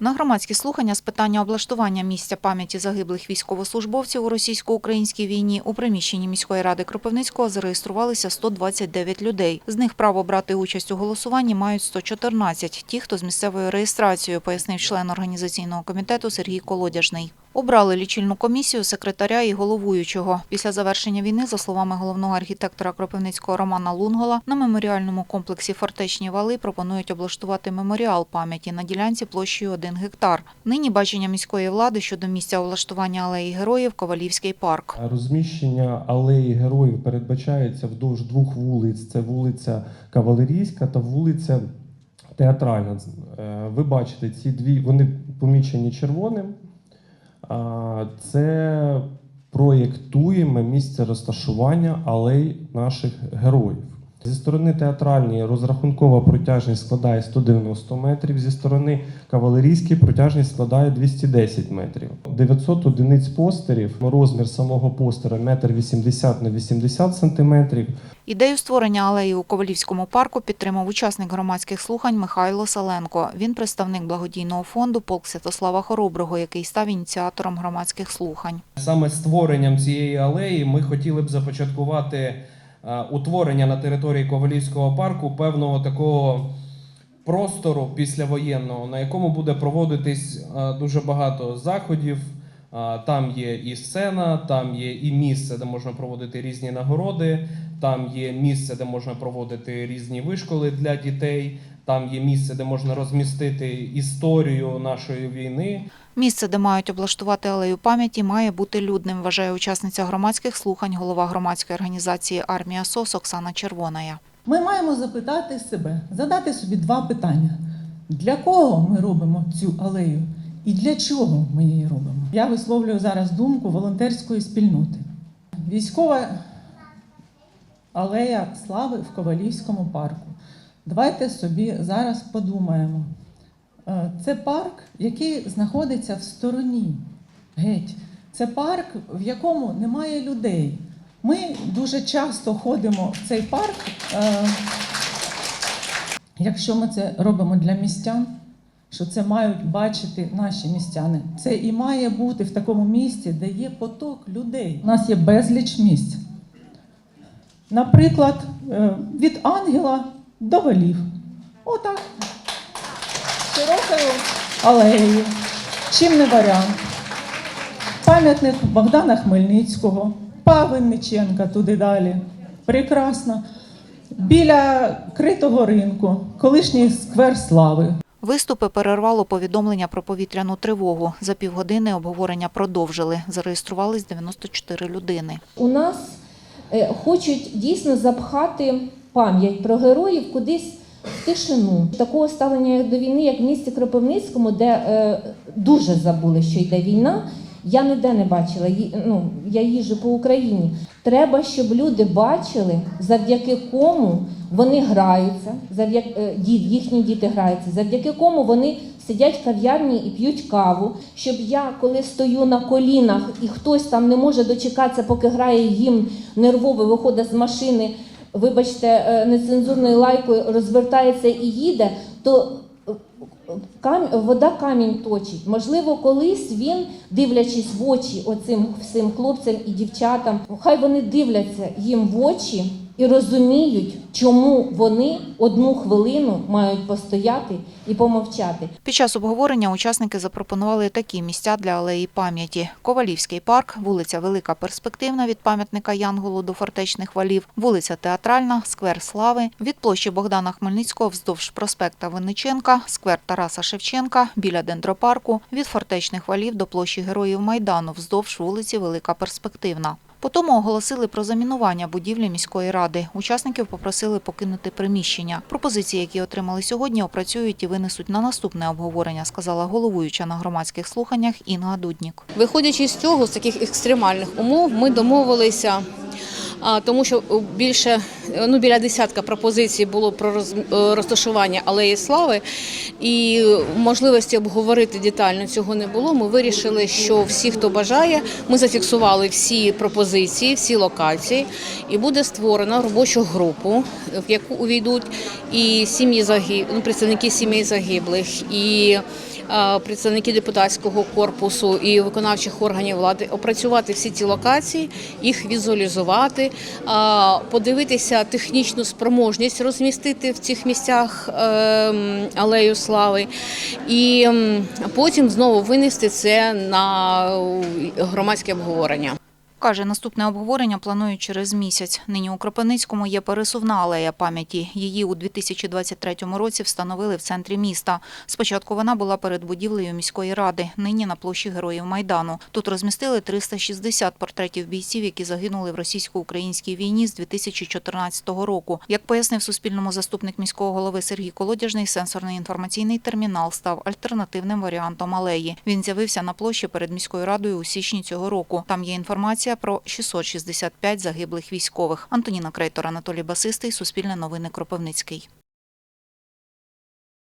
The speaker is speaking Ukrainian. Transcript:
На громадські слухання з питання облаштування місця пам'яті загиблих військовослужбовців у російсько-українській війні у приміщенні міської ради Кропивницького зареєструвалися 129 людей. З них право брати участь у голосуванні мають 114 – ті, хто з місцевою реєстрацією, пояснив член організаційного комітету Сергій Колодяжний. Обрали лічильну комісію, секретаря і головуючого. Після завершення війни, за словами головного архітектора Кропивницького Романа Лунгола, на меморіальному комплексі Фортечні вали пропонують облаштувати меморіал пам'яті на ділянці площею 1 гектар. Нині бачення міської влади щодо місця облаштування алеї героїв Ковалівський парк. Розміщення алеї героїв передбачається вдовж двох вулиць: це вулиця Кавалерійська та вулиця Театральна. Е, Ви бачите, ці дві вони помічені червоним. Це проєктуємо місце розташування алей наших героїв. Зі сторони театральної розрахункова протяжність складає 190 метрів, зі сторони кавалерійської протяжність складає 210 метрів. 900 одиниць постерів, розмір самого постера 1,80 на 80 сантиметрів. Ідею створення алеї у Ковалівському парку підтримав учасник громадських слухань Михайло Саленко. Він представник благодійного фонду Полк Святослава Хороброго, який став ініціатором громадських слухань. Саме створенням цієї алеї ми хотіли б започаткувати утворення на території Ковалівського парку певного такого простору післявоєнного, на якому буде проводитись е, дуже багато заходів. Там є і сцена, там є і місце, де можна проводити різні нагороди, там є місце, де можна проводити різні вишколи для дітей, там є місце, де можна розмістити історію нашої війни. Місце, де мають облаштувати алею пам'яті, має бути людним, вважає учасниця громадських слухань, голова громадської організації Армія СОС Оксана Червоная. Ми маємо запитати себе, задати собі два питання: для кого ми робимо цю алею і для чого ми її робимо? Я висловлюю зараз думку волонтерської спільноти. Військова алея слави в Ковалівському парку. Давайте собі зараз подумаємо. Е, Це парк, який знаходиться в стороні. Геть. Це парк, в якому немає людей. Ми дуже часто ходимо в цей парк, е, якщо ми це робимо для містян, що це мають бачити наші містяни. Це і має бути в такому місці, де є поток людей. У нас є безліч місць. Наприклад, е, від ангела до валів. Отак. Широкою алеєю. Чим не варіант? Пам'ятник Богдана Хмельницького, Павинниченка туди далі. Прекрасно. Біля критого ринку, колишній сквер слави. Виступи перервало повідомлення про повітряну тривогу. За півгодини обговорення продовжили. Зареєструвались 94 людини. У нас е, хочуть дійсно запхати пам'ять про героїв кудись в тишину. Такого ставлення до війни, як в місті Кропивницькому, де е, дуже забули, що йде війна. Я ніде не бачила. Ну, я їжджу по Україні. Треба, щоб люди бачили, завдяки кому вони граються, завдяки е, їхні діти граються, завдяки кому вони сидять в кав'ярні і п'ють каву. Щоб я, коли стою на колінах і хтось там не може дочекатися, поки грає гімн нервово, виходить з машини, вибачте, е, нецензурною лайкою розвертається і їде, то Кам... вода камінь точить. Можливо, колись він, дивлячись в очі оцим всім хлопцям і дівчатам, хай вони дивляться їм в очі і розуміють, чому вони одну хвилину мають постояти і помовчати. Під час обговорення учасники запропонували такі місця для алеї пам'яті: Ковалівський парк, вулиця Велика Перспективна від пам'ятника Янголу до фортечних валів, вулиця Театральна, сквер Слави, від площі Богдана Хмельницького вздовж проспекта Винниченка, сквер Тараса Шевченка, біля дендропарку, від фортечних валів до площі Героїв Майдану вздовж вулиці Велика Перспективна. Потім оголосили про замінування будівлі міської ради. Учасників попросили покинути приміщення. Пропозиції, які отримали сьогодні, опрацюють і винесуть на наступне обговорення, сказала головуюча на громадських слуханнях Інга Дуднік. Виходячи з цього, з таких екстремальних умов, ми домовилися тому що більше е, ну біля десятка пропозицій було про е, розташування алеї слави, і можливості обговорити детально цього не було. Ми вирішили, що всі, хто бажає, ми зафіксували всі пропозиції, всі локації, і буде створена робочу групу, в яку увійдуть і сім'ї загиб... ну, представники сімей загиблих, і е, представники депутатського корпусу і виконавчих органів влади опрацювати всі ці локації, їх візуалізувати, е, подивитися технічну спроможність розмістити в цих місцях е, алею слави, і потім знову винести це на е, громадське обговорення. Каже, наступне обговорення планують через місяць. Нині у Кропивницькому є пересувна алея пам'яті. Її у 2023 році встановили в центрі міста. Спочатку вона була перед будівлею міської ради, нині на площі Героїв Майдану. Тут розмістили 360 портретів бійців, які загинули в російсько-українській війні з 2014 року. Як пояснив Суспільному заступник міського голови Сергій Колодяжний, сенсорний інформаційний термінал став альтернативним варіантом алеї. Він з'явився на площі перед міською радою у січні цього року. Там є інформація про 665 загиблих військових. Антоніна Крейтор, Анатолій Басистий, Суспільне новини Кропивницький.